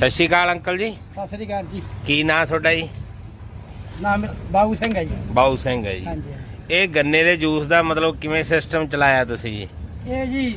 ਸਤਿ ਸ਼੍ਰੀ ਅਕਾਲ ਅੰਕਲ ਜੀ। ਸਤਿ ਸ੍ਰੀ ਅਕਾਲ ਜੀ। ਕੀ ਨਾਂ ਤੁਹਾਡਾ ਜੀ? ਨਾਮ ਬਾਬੂ ਸਿੰਘ ਹੈ ਜੀ। ਬਾਊ ਸਿੰਘ ਹੈ ਜੀ। ਹਾਂਜੀ ਇਹ ਗੰਨੇ ਦੇ ਜੂਸ ਦਾ ਮਤਲਬ ਕਿਵੇਂ ਸਿਸਟਮ ਚਲਾਇਆ ਤੁਸੀਂ ਜੀ? ਇਹ ਜੀ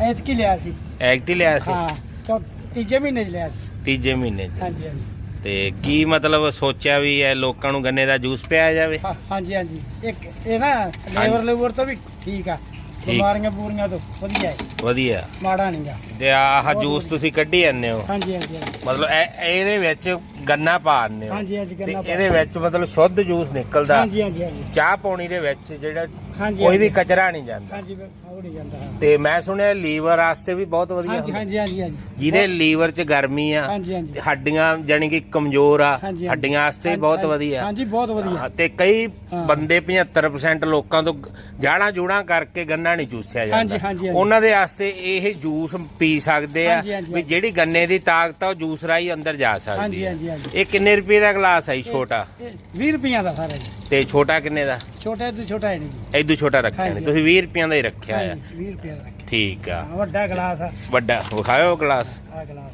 ਐਤਕੀ ਲਿਆ ਸੀ। ਐਗਤੀ ਲਿਆ ਸੀ? ਹਾਂ ਚੌ ਤੀਜੇ ਮਹੀਨੇ 'ਚ ਲਿਆ ਸੀ। ਤੀਜੇ ਮਹੀਨੇ 'ਚ। ਹਾਂਜੀ ਹਾਂਜੀ। ਤੇ ਕੀ ਮਤਲਬ ਸੋਚਿਆ ਵੀ ਇਹ ਲੋਕਾਂ ਨੂੰ ਗੰਨੇ ਦਾ ਜੂਸ ਪਿਆਇਆ ਜਾਵੇ? ਹਾਂ- ਹਾਂਜੀ ਹਾਂਜੀ। ਇੱਕ ਇਹ ਨਾ ਲੇਬਰ ਲੇਬਰ ਤੋਂ ਵੀ ਠੀਕ ਆ। ਠੀਕ। ਬਿਮਾਰੀਆਂ ਬੂਰੀਆਂ ਤੋਂ ਵਧੀਆ ਹੈ ਵਧੀਆ ਮਾੜਾ ਨਹੀਂਗਾ ਤੇ ਆਹ ਜੂਸ। ਤੁਸੀਂ ਕੱਢੀ ਜਾਂਦੇ ਹੋ ਹਾਂਜੀ ਹਾਂਜੀ ਹਾਂਜੀ ਮਤਲਬ ਇਹ ਇਹਦੇ ਵਿੱਚ ਗੰਨਾ ਪਾ ਦਿੰਦੇ ਹੋ ਹਾਂਜੀ ਹਾਂਜੀ ਤੇ ਗੰਨਾ ਪਾ- ਇਹਦੇ ਵਿੱਚ ਮਤਲਬ ਸ਼ੁੱਧ ਜੂਸ ਨਿਕਲਦਾ। ਹਾਂਜੀ ਹਾਂਜੀ ਹਾਂਜੀ। ਚਾਹ ਪਾਉਣੀ ਦੇ ਵਿੱਚ ਜਿਹੜਾ ਹਾਂਜੀ ਕੋਈ ਵੀ ਹਾਂਜੀ। ਕਚਰਾ ਨਹੀਂ ਜਾਂਦਾ। ਹਾਂਜੀ ਹੋ ਨਹੀਂ ਜਾਂਦਾ ਹਾਂ। ਤੇ ਮੈਂ ਸੁਣਿਆ ਲੀਵਰ ਵਾਸਤੇ ਵੀ ਬਹੁਤ ਵਧੀਆ ਹਾਂਜੀ ਹੁੰਦਾ। ਹਾਂਜੀ ਹਾਂਜੀ ਹਾਂਜੀ। ਜਿਹਦੇ ਲੀਵਰ 'ਚ ਗਰਮੀ ਆ ਹਾਂਜੀ ਹਾਂਜੀ। ਤੇ ਹੱਡੀਆਂ ਜਾਨੀ ਕਿ ਕਮਜ਼ੋਰ ਆ ਹਾਂਜੀ, ਹਾਂਜੀ। ਹੱਡੀਆਂ ਵਾਸਤੇ ਬਹੁਤ ਹਾਂਜੀ, ਵਧੀਆ। ਹਾਂਜੀ ਬਹੁਤ ਵਧੀਆ। ਹਾਂ, ਤੇ ਕਈ ਹਾਂ। ਬੰਦੇ 75% ਲੋਕਾਂ ਤੋਂ ਜਾਣਾ ਜੂਣਾ ਕਰਕੇ ਗੰਨਾ ਨਹੀਂ ਚੂਸਿਆ ਜਾਂਦਾ। ਹਾਂਜੀ, ਹਾਂਜੀ, ਹਾਂਜੀ। ਉਹਨਾਂ ਦੇ ਵਾਸਤੇ ਇਹ ਜੂਸ ਪੀ ਸਕਦੇ ਆ ਹਾਂਜੀ, ਹਾਂਜੀ, ਵੀ ਜਿਹੜੀ ਗੰਨੇ ਦੀ ਤਾਕਤ ਆ ਉਹ ਜੂਸ ਰਾਹੀਂ ਅੰਦਰ ਜਾ ਸਕਦੀ ਹਾਂਜੀ ਹੈ ਹਾਂਜੀ ਹਾਂਜੀ। ਇਹ ਕਿੰਨੇ ਰੁਪਏ ਦਾ ਗਲਾਸ ਹੈ ਜੀ ਛੋਟਾ? ਇਹ 20 ਰੁਪਈਆਂ ਦਾ ਸਾਰਾ ਜੀ। ਤੇ ਛੋਟਾ ਕਿੰਨੇ ਦਾ? ਛੋਟਾ ਤੋਂ ਛੋਟਾ ਹੈ ਨਹੀਂ ਜੀ। ਐਦੂ ਛੋਟਾ ਰੱਖਿਆ। ਨੇ ਤੁਸੀਂ 20 ਰੁਪਈਆਂ ਦਾ ਹੀ ਰੱਖਿਆ ਹਾਂਜੀ 20 ਰੁਪਏ ਦਾ ਰੱਖਿਆ। ਠੀਕ ਆ। ਹਾਂ, ਵੱਡਾ ਗਲਾਸ ਆ। ਵੱਡਾ ਵਿਖਾਇਓ ਗਲਾਸ। ਆ ਗਲਾਸ।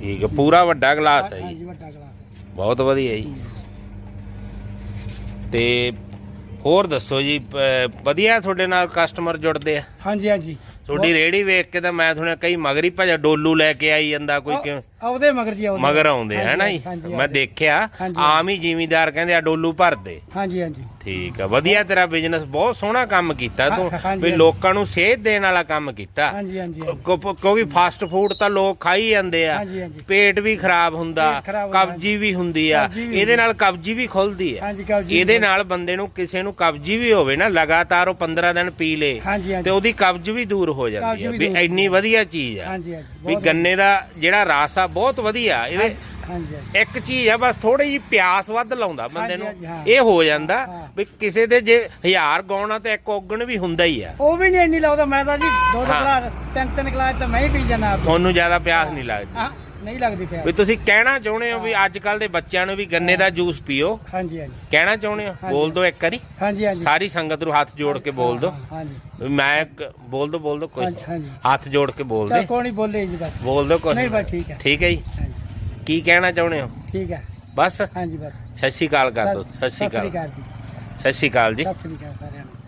ਠੀਕ ਆ ਪੂਰਾ ਵੱਡਾ ਗਲਾਸ ਹੈ ਜੀ। ਵੱਡਾ ਗਲਾਸ। ਬਹੁਤ ਵਧੀਆ ਜੀ। ਤੇ ਹੋਰ ਦੱਸੋ ਜੀ ਪ- ਵਧੀਆ ਤੁਹਾਡੇ ਨਾਲ ਕਸਟਮਰ ਜੁੜਦੇ ਆ? ਹਾਂਜੀ ਹਾਂਜੀ। ਤੁਹਾਡੀ ਰੇੜੀ ਵੇਖ ਕੇ ਤਾਂ ਮੈਂ ਸੁਣਿਆ ਕਈ ਮਗਰੀ ਭਜਾ ਡੋਲੂ ਲੈ ਕੇ ਆਈ ਜਾਂਦਾ ਕੋਈ ਕਿਵੇਂ ਆਉਦੇ ਮਗਰ ਜੀ ਆਉਦੇ। ਮਗਰ ਆਉਂਦੇ ਹੈ ਨਾ ਜੀ? ਹਾਂਜੀ, ਮੈਂ ਦੇਖਿਆ ਹਾਂਜੀ। ਆਮ ਹੀ ਜ਼ਿਮੀਦਾਰ ਕਹਿੰਦੇ ਆ ਡੋਲੂ ਭਰਦੇ। ਹਾਂਜੀ ਹਾਂਜੀ। ਠੀਕ ਆ ਵਧੀਆ ਤੇਰਾ ਬਿਜ਼ਨਸ ਬਹੁਤ ਸੋਹਣਾ ਕੰਮ ਕੀਤਾ ਤੂੰ ਹਾਂਜੀ, ਵੀ ਹਾਂਜੀ। ਲੋਕਾਂ ਨੂੰ ਸੇਧ ਦੇਣ ਵਾਲਾ ਕੰਮ ਕੀਤਾ। ਹਾਂਜੀ ਹਾਂਜੀ ਕਿਉਂ- ਕਿਉਂਕਿ ਫਾਸਟ ਫੂਡ ਤਾਂ ਲੋਕ ਖਾਈ ਜਾਂਦੇ ਆ। ਹਾਂਜੀ, ਹਾਂਜੀ। ਪੇਟ ਵੀ ਖਰਾਬ ਹੁੰਦਾ ਪੇਟ ਖਰਾਬ ਹੁੰਦਾ, ਕਬਜੀ ਵੀ ਹੁੰਦੀ ਆ। ਕਬਜੀ ਵੀ ਇਹਦੇ ਹੁੰਦੀ। ਨਾਲ ਕਬਜੀ ਵੀ ਖੁੱਲਦੀ ਆ। ਹਾਂਜੀ ਕਬਜੀ ਇਹਦੇ ਨਾਲ ਬੰਦੇ ਨੂੰ ਕਿਸੇ ਨੂੰ ਕਬਜੀ ਵੀ ਹੋਵੇ ਨਾ ਲਗਾਤਾਰ ਉਹ 15 ਦਿਨ ਪੀ ਲੇ ਹਾਂਜੀ ਤੇ ਹਾਂਜੀ ਉਹਦੀ ਕਬਜ ਵੀ ਦੂਰ ਹੋ ਜਾਂਦੀ ਕਬਜ਼ ਆ ਵੀ ਵੀ ਦੂਰ ਇੰਨੀ ਵਧੀਆ ਚੀਜ਼ ਆ ਹਾਂਜੀ ਹਾਂਜੀ ਵੀ ਬਹੁਤ ਗੰਨੇ ਦਾ ਜਿਹੜਾ ਰਸ ਆ ਬਹੁਤ ਵਧੀਆ। ਇਹਦੇ ਹਾਂਜੀ ਇੱਕ ਚੀਜ਼ ਆ ਬਸ ਥੋੜੀ ਜਿਹੀ ਪਿਆਸ ਵੱਧ ਲਾਉਂਦਾ ਬੰਦੇ ਨੂੰ। ਹਾਂਜੀ। ਇਹ ਹੋ ਜਾਂਦਾ ਹਾਂ। ਵੀ ਕਿਸੇ ਦੇ ਜੇ ਹਜ਼ਾਰ ਗਾਉਣਾ ਤੇ ਇੱਕ ਔਗਣ ਵੀ ਹੁੰਦਾ ਹੀ ਆ। ਉਹ ਵੀ ਨਹੀਂ ਇੰਨੀ ਲਾਉਂਦਾ ਮੈਂ ਤਾਂ ਜੀ ਦੋ ਦੋ ਹਾਂ। ਗਲਾਸ ਤਿੰਨ ਤਿੰਨ ਗਲਾਸ ਤਾਂ ਮੈਂ ਹੀ ਪੀ ਜਾਣਾ ਆਪ ਤੁਹਾਨੂੰ ਜ਼ਿਆਦਾ ਪਿਆਸ ਨਹੀਂ ਲੱਗਦੀ। ਹਾਂ। ਨਹੀਂ ਲੱਗਦੀ ਪਿਆ ਵੀ ਤੁਸੀਂ ਕਹਿਣਾ ਚਾਹੁੰਦੇ ਹੋ ਵੀ ਅੱਜ ਕੱਲ ਦੇ ਬੱਚਿਆਂ ਨੂੰ ਵੀ ਗੰਨੇ ਦਾ ਜੂਸ ਪੀਓ। ਹਾਂਜੀ ਹਾਂਜੀ। ਕਹਿਣਾ ਚਾਹੁੰਦੇ ਹੋ। ਬੋਲ ਦਿਓ ਇੱਕ ਵਾਰੀ। ਹਾਂਜੀ ਹਾਂਜੀ। ਸਾਰੀ ਸੰਗਤ ਨੂੰ ਹੱਥ ਜੋੜ ਕੇ ਬੋਲ ਦਿਓ ਹਾਂਜੀ। ਵੀ ਮੈਂ ਇੱਕ- ਬੋਲ ਦਿਓ ਬੋਲ ਦਿਓ ਕੋਈ ਹਾਂਜੀ ਹਾਂਜੀ। ਹੱਥ ਜੋੜ ਕੇ ਬੋਲ ਚਲ ਦੇ। ਕੋਈ ਨਹੀਂ ਬੋਲੇ ਜੀ ਬਸ। ਬੋਲ ਦਿਓ ਕੁਝ ਨਹੀਂ ਬਸ ਠੀਕ ਹੈ। ਠੀਕ ਹੈ ਜੀ। ਹਾਂਜੀ। ਕੀ ਕਹਿਣਾ ਚਾਹੁੰਦੇ ਹੋ? ਠੀਕ ਹੈ। ਬਸ। ਹਾਂਜੀ ਬਸ। ਸਤਿ ਸ਼੍ਰੀ ਅਕਾਲ ਕਰ ਦਿਓ ਸਤਿ ਸ਼੍ਰੀ ਅਕਾਲ ਜੀ। ਸਤਿ ਸ਼੍ਰੀ ਅਕਾਲ ਜੀ। ਸਤਿ ਸ੍ਰੀ ਅਕਾਲ ਸਾਰਿਆਂ ਨੂੰ।